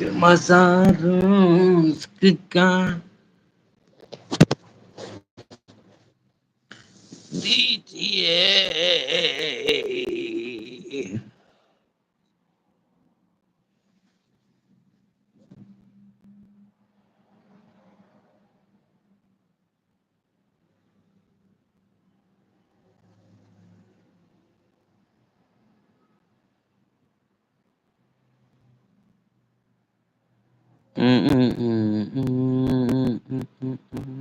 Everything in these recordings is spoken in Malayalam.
मजारों का दीजिए 嗯嗯嗯嗯嗯嗯嗯嗯嗯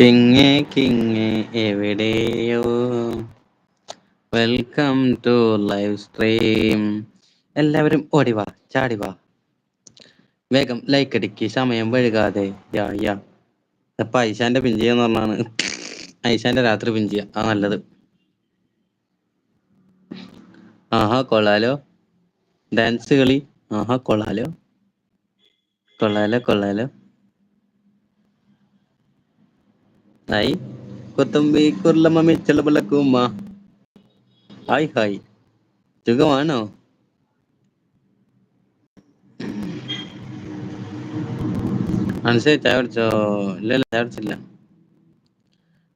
കിങ് കിങ് എവിടെയോ. വെൽക്കം ടു ലൈവ് സ്ട്രീം എല്ലാവരും ഓടിവാ ചാടിവാ വേഗം ലൈക്ക് അടിക്ക് സമയം വഴുകാതെ. യാ യാ. അപ്പൊ ഐശാന്റെ പിഞ്ചിയ എന്ന് പറഞ്ഞാണ്. ഐശാന്റെ രാത്രി പിഞ്ചിയ ആ നല്ലത്. ആഹാ കൊള്ളാലോ. ഡാൻസ് കളി. ആഹാ കൊള്ളാലോ. കൊള്ളാലോ കൊള്ളാലോ. ഹായ് കൊത്തമ്പി മമ്മി മിച്ചള വിളക്കുമ്മ ഹായ് ഹായ് സുഖമാണോ അൻസേ ചായ കുടിച്ചോ ഇല്ല ഇല്ല ചായ കുടിച്ചില്ല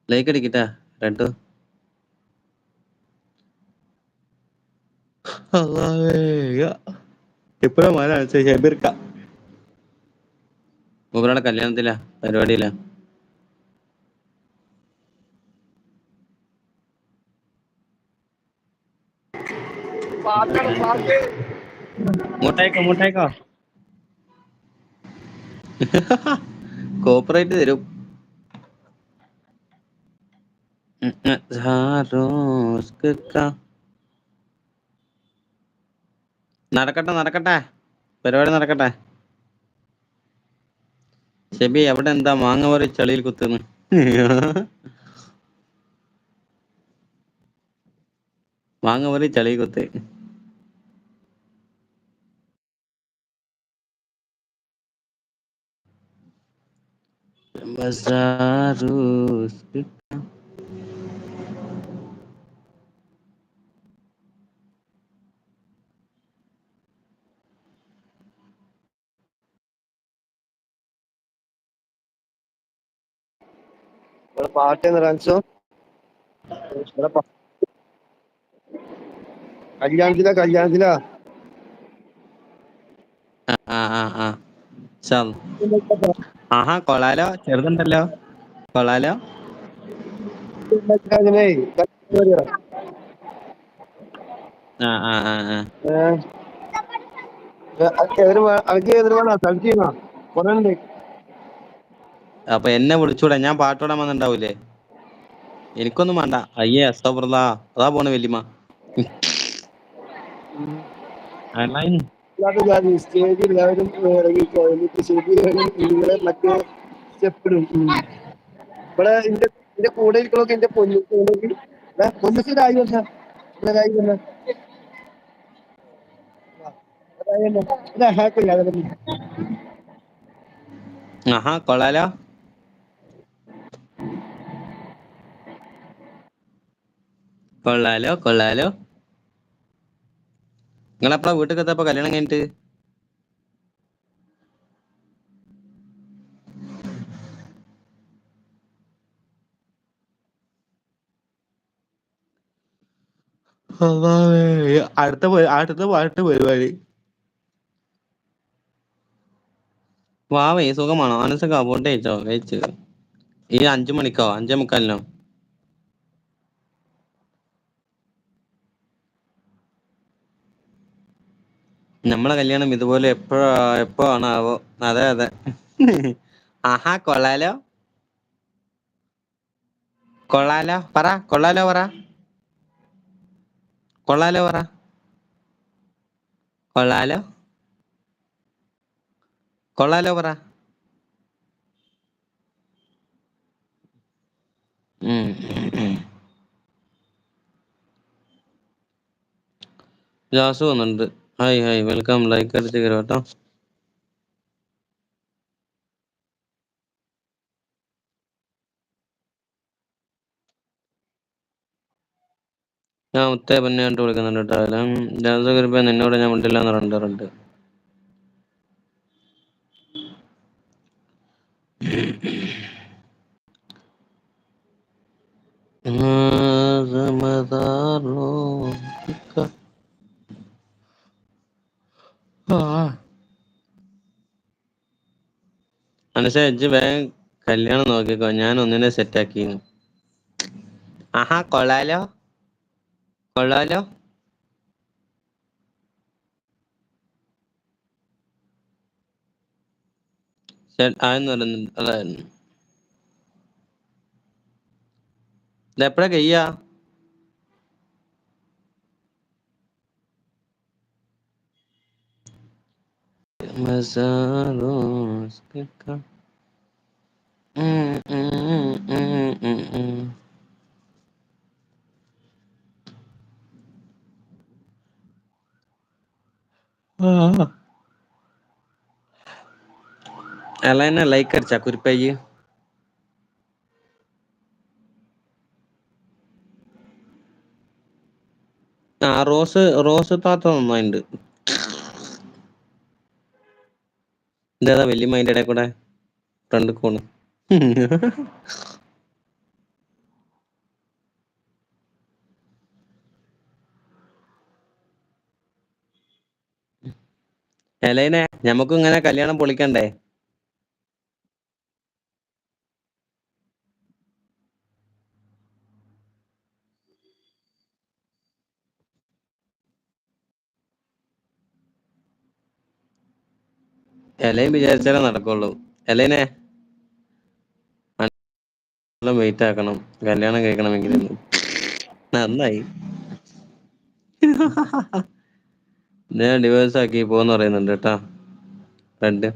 ലൈക്ക് അടിക്കട്ടാ രണ്ടു ഇപ്പഴാ മഴ ഷബീർക്ക മൂപ്പരുടെ കല്യാണത്തിലാ പരിപാടിയിലാ മുട്ടായിക്കോ മുട്ടായിക്കോ? കോപ്പറേറ്റ് തരും. നടക്കട്ടെ നടക്കട്ടെ. പരിപാടി നടക്കട്ടെ. ഷെബി എവിടെ എന്താ മാങ്ങ പറി ചളിയിൽ കുത്തുന്നു. മാങ്ങ പറി ചളി കുത്ത് ബസാറൂസ്ക. ഇവിടെ അനക്ക് എതിര് ആഹാ കൊളാലോ? ചെറുതുണ്ടല്ലോ. കൊളാലോ? അപ്പൊ എന്നെ വിളിച്ചൂടെ ഞാൻ പാട്ടോടാൻ വന്നിണ്ടാവൂലേ? എനിക്കൊന്നും വേണ്ട. അയ്യേ അസ്തപ്രദ അതാ പോണ വല്യമ്മ. സ്റ്റേജിൽ എല്ലാവരും ഇറങ്ങിക്കോ എന്നിട്ട് ശരിക്കും നിങ്ങളെ മറ്റേ സ്റ്റെപ്പിടും ഇവിടെ എന്റെ എന്റെ കൂടെ ഇരിക്കണൊക്കെ എന്റെ പൊന്നു പൊന്നുക്ക് രായി വന്ന. ഇവിടെ രായി വന്ന. ആഹാ കൊള്ളാലോ. കൊള്ളാലോ കൊള്ളാലോ. നിങ്ങളെപ്പഴാ വീട്ടിൽ എത്തപ്പോ കല്യാണം കഴിഞ്ഞിട്ട്? അടുത്ത അടുത്ത പാട്ട് പരിപാടി. വാവേ സുഖമാണോ? അനസൊക്കെ ഫുഡ് കഴിച്ചോ കഴിച്ചു. ഈ അഞ്ചു മണിക്കോ അഞ്ചേ മുക്കാലിനോ നമ്മളെ കല്യാണം ഇതുപോലെ എപ്പോഴാ എപ്പോ ആണാവോ അതെ അതെ. ആഹാ കൊള്ളാലോ. കൊള്ളാലോ പറ കൊള്ളാലോ പറ. കൊള്ളാലോ പറ. കൊള്ളാലോ. കൊള്ളാലോ പറ. ജാസു വന്നിട്ടുണ്ട്. ഹായ് ഹായ് വെൽക്കം ലൈക്ക് അടിച്ച് കയറി കേട്ടോ ഞാൻ മുത്തേ പൊന്നായിട്ട് വിളിക്കുന്നുണ്ട് കേട്ടോ. കയറിപ്പോ നിന്നോട് ഞാൻ മിണ്ടില്ല എന്ന് പറഞ്ഞിട്ടുണ്ട്. അനുസേ ഇജ്ജ് വേഗം കല്യാണം നോക്കിക്കോ. ഞാൻ ഒന്നിനെ സെറ്റ് ആക്കി ആഹാ കൊള്ളാലോ. കൊള്ളാലോ. ആയെന്ന് അതായിരുന്നു. ഇതെപ്പോഴാ കയ്യാ? മസാലോസ് കേൾക്കാം. ഉം, ഉം, ഉം, ഉം, ഉം. ആ. ലൈക്ക് റോസ് റോസ് താത്ത നന്നായിണ്ട് ഇതേതാ വലിയ മൈൻഡ് കൂടെ ഫ്രണ്ട് കോണ് എലൈനെ ഞമ്മക്കും ഇങ്ങനെ കല്യാണം പൊളിക്കണ്ടേ? എലയും വിചാരിച്ചാലേ നടക്കുള്ളൂ എലൈനെ വെയിറ്റ് ആക്കണം കല്യാണം കഴിക്കണമെങ്കിൽ നന്നായി ഞാൻ ഡിവേഴ്സ് ആക്കി പോന്ന് പറയുന്നുണ്ട് കേട്ടാ റെഡ്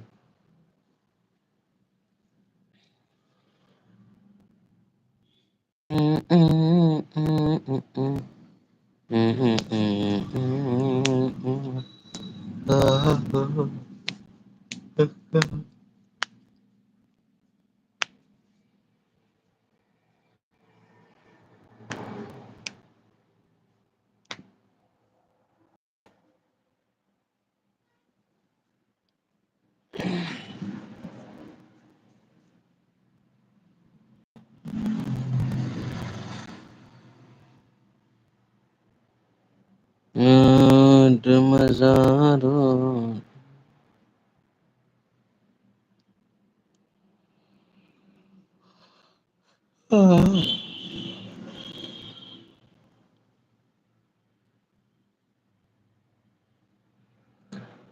嗯怎么说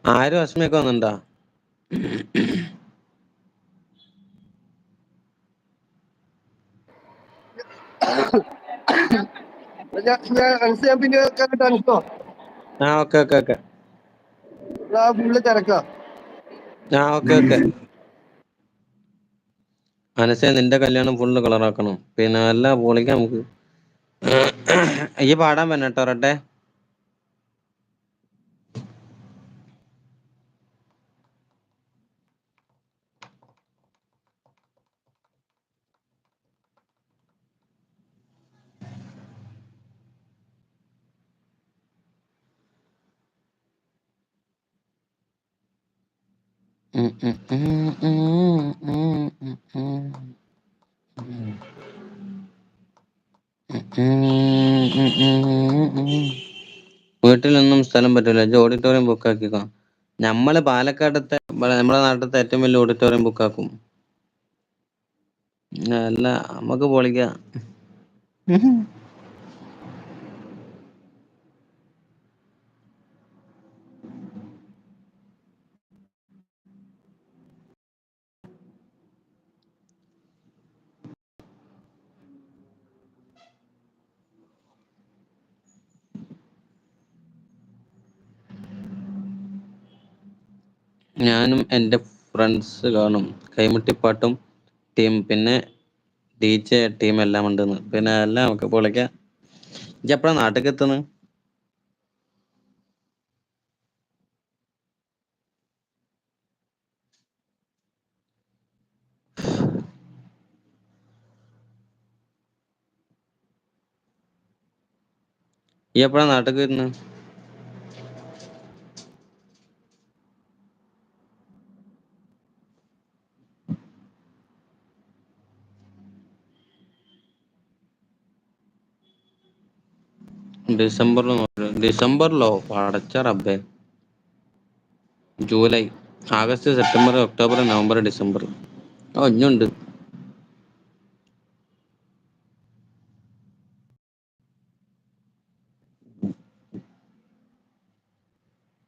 ആരും അസ്മയൊക്കെ വന്നിട്ടുണ്ടോ ഞാൻ പിന്നെ കണ്ടിട്ട് അനസ്തോ ആ ഓക്കെ ഓക്കെ ഓക്കെ. ഫുള്ള് തിരക്കാ. ആ ഓക്കെ ഓക്കെ. മനസ്സേ നിന്റെ കല്യാണം ഫുള്ള് കളറാക്കണം പിന്നെ അല്ല പൊളിക്കാം നമുക്ക്. ഈ പാടാൻ പറ്റട്ടോ കേട്ടോ വീട്ടിലൊന്നും സ്ഥലം പറ്റൂല. ഇജ്ജ് ഓഡിറ്റോറിയം ബുക്ക് ആക്കിക്കോ. നമ്മൾ പാലക്കാടത്തെ നമ്മളെ നാട്ടിലത്തെ ഏറ്റവും വലിയ ഓഡിറ്റോറിയം ബുക്ക് ആക്കും. അല്ല നമുക്ക് പൊളിക്കാം. ഞാനും എന്റെ ഫ്രണ്ട്സ് കാണും കൈമുട്ടിപ്പാട്ടും ടീം പിന്നെ ഡി ജെ ടീം എല്ലാം ഉണ്ടെന്ന്. പിന്നെ എല്ലാം ഒക്കെ പൊളിക്കാം ഇജ്ജ് എപ്പോഴാണ് നാട്ടിൽ എത്തുന്നു? ഈ എപ്പോഴാണ് നാട്ടിൽ വരുന്നെ? ഡിസംബറിൽ ഡിസംബറിലോ? പടച്ച റബ്ബേ. July August September October November December. ഓ ഉണ്ട്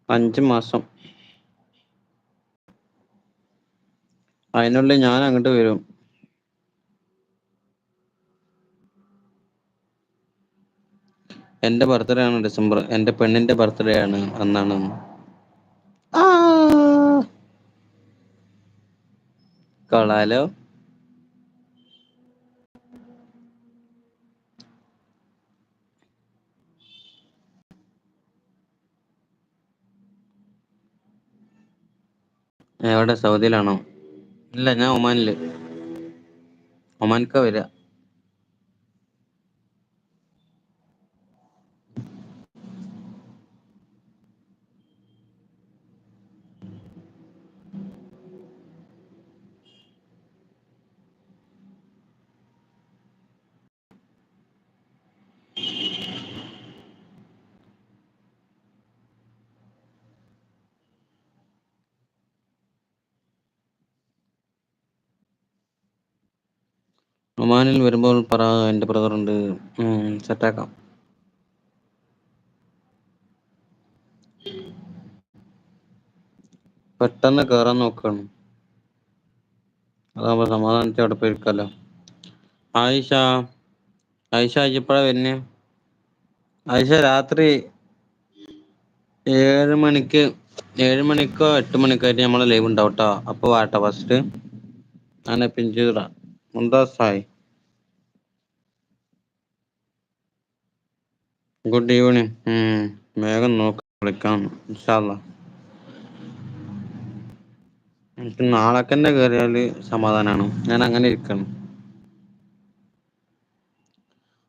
അഞ്ച് മാസം. അതിനുള്ളിൽ ഞാൻ അങ്ങോട്ട് വരും. എന്റെ ബർത്ത്ഡേ ആണ് ഡിസംബർ എന്റെ പെണ്ണിന്റെ ബർത്ത്ഡേ ആണ് അന്നാണ് കൊള്ളാലോ. എവിടെ? സൗദിയിലാണോ? ഇല്ല ഞാൻ ഒമാനിൽ. ഒമാൻക്ക വരിക ഒമാനിൽ വരുമ്പോൾ പറ എന്റെ ബ്രദർ ഉണ്ട്. സെറ്റാക്കാം പെട്ടെന്ന് കയറാൻ നോക്കണം. അതാവുമ്പോ സമാധാനത്തെ അവിടെ പോയി ഇരിക്കാലോ. ആയിഷ ആയിഷ ഇപ്പഴാ വരുന്നേ? ആയിഷ രാത്രി ഏഴ് മണിക്ക് ഏഴ് മണിക്കോ എട്ട് മണിക്കോ ആയിട്ട് നമ്മളെ ലൈവ് ഉണ്ടാവും ട്ടോ. അപ്പൊ വാട്ടോ ഫസ്റ്റ് അങ്ങനെ പിഞ്ചൂറ മുംതാസ് ഹായ് ഗുഡ് ഈവനിങ് വേഗം നോക്കി വിളിക്കാം ഇൻഷാ അല്ലാ എനിക്ക് നാളെ കേറിയാൽ സമാധാനാണ്. ഞാൻ അങ്ങനെ ഇരിക്കണം.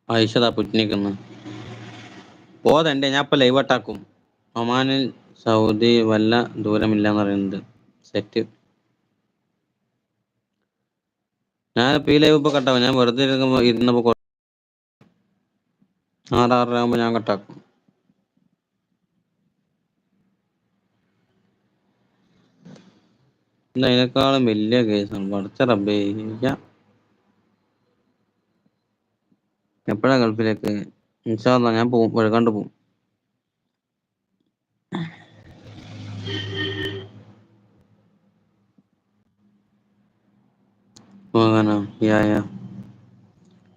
ആയിഷ പുറ്റിനിക്കുന്നു. പോതന്റെ ഞാൻ ഇപ്പൊ ലൈവ് അട്ടാക്കും ഒമാനിൽ സൗദി വല്ല ദൂരമില്ലാന്ന് പറയുന്നത് സെറ്റ് ഞാൻ ഇപ്പൊ ഈ ലൈവ് ഇപ്പൊ കട്ടാവും ഞാൻ വെറുതെ ഇരുന്നപ്പോ ഇരുന്നപ്പോ കൊ- ആറ് ആകുമ്പോ ഞാൻ കട്ടാക്കും അതിനേക്കാളും വലിയ കേസാണ് പഠിച്ച റബ്ബേ. എപ്പോഴാ ഗൾഫിലേക്ക്? ഇൻഷാ അല്ലാ ഞാൻ പോകും വഴുകാണ്ട് പോവും. പോകാനോ? യാ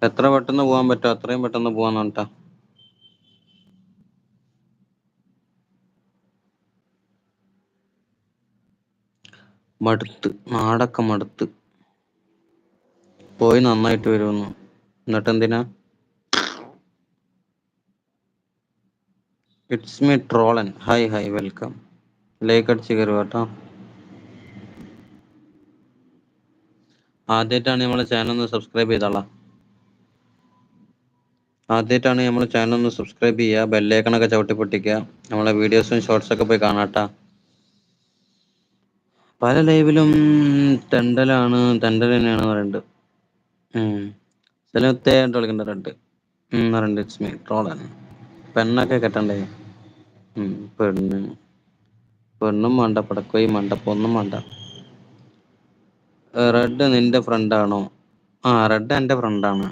എത്ര പെട്ടെന്ന് പോകാൻ പറ്റുമോ അത്രയും പെട്ടെന്ന് പോവാൻ കേട്ടാ മടുത്ത്. നാടൊക്കെ മടുത്ത്. പോയി നന്നായിട്ട് വരുമെന്ന് എന്നിട്ട് എന്തിനാ ഇറ്റ്സ് മീ ട്രോളൻ ഹായ് ഹായ് വെൽക്കം ലൈക്ക് അടിച്ച് കയറുക കേട്ടോ ആദ്യമായിട്ടാണ് നമ്മളെ ചാനൽ ഒന്ന് സബ്സ്ക്രൈബ് ചെയ്തോളാം. ആദ്യമായിട്ടാണ് നമ്മളെ ചാനൽ ഒന്ന് സബ്സ്ക്രൈബ് ചെയ്യുക ബെല്ലേക്കണൊക്കെ ചവിട്ടി പൊട്ടിക്കുക നമ്മളെ വീഡിയോസും ഷോർട്സ് ഒക്കെ പോയി കാണാട്ടാ. പല ലൈവിലും തെണ്ടലാണ് തെണ്ടൽ തന്നെയാണ് പറയുന്നത് സ്ഥലത്തെ കളിക്കണ്ട റെഡ് പറയുന്നുണ്ട് ഇറ്റ്സ് മീ ട്രോളാണ് പെണ്ണൊക്കെ കെട്ടണ്ടേ? പെണ്ണ്. പെണ്ണും വേണ്ട പടക്കോയും വേണ്ട പൊന്നും വേണ്ട. റെഡ് നിന്റെ ഫ്രണ്ടാണോ ആ റെഡ് എന്റെ ഫ്രണ്ടാണ്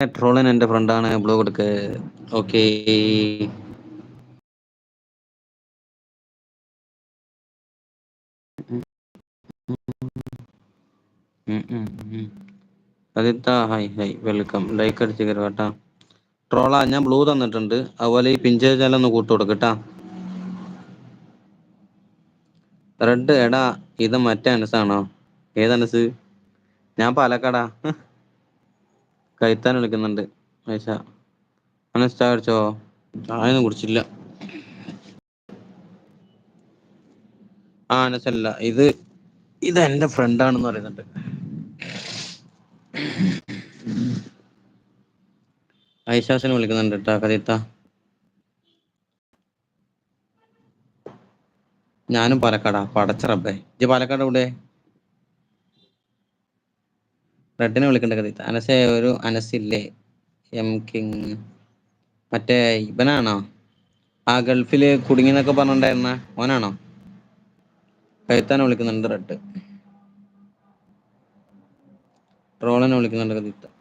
ട്രോളൻ എന്റെ ഫ്രണ്ടാണ് ബ്ലൂ കൊടുക്ക്. ഓക്കേ. കദിത്ത ഹായ് ഹായ് വെൽക്കം ലൈക്ക് അടിച്ച് കയറുക കേട്ടാ. ട്രോളാ ഞാൻ ബ്ലൂ തന്നിട്ടുണ്ട്. അതുപോലെ ഈ പിഞ്ചേ ചാനൽ ഒന്ന് കൂട്ടു കൊടുക്കട്ടാ റെഡ് എടാ ഇത് മറ്റേ അനസാണോ? ഏതനസ് ഞാൻ പാലക്കാടാ. കൈത്താൻ വിളിക്കുന്നുണ്ട്. പൈസ അനസ് ചായ കുടിച്ചോ? ചായൊന്നും കുടിച്ചില്ല. ആ അനസല്ല ഇത് ഇത് എന്റെ ഫ്രണ്ടാണെന്ന് പറയുന്നുണ്ട്. ഐശാസിനെ വിളിക്കുന്നുണ്ട് കേട്ടാ. കഥിത്ത ഞാനും പാലക്കാടാ. പടച്ച റബ്ബേ. ഇജ്ജ് പാലക്കാട് ഇവിടെ റെഡിനെ വിളിക്കണ്ട കഥിത്ത അനസ് ഒരു അനസില്ലേ? M king. മറ്റേ ഇവനാണോ? ആ ഗൾഫിൽ കുടുങ്ങിന്നൊക്കെ പറഞ്ഞിട്ടുണ്ടായിരുന്ന ഓനാണോ? കഴുത്താനെ വിളിക്കുന്നുണ്ട് റെഡ്. ട്രോളനെ വിളിക്കുന്നുണ്ട് കഥിത്ത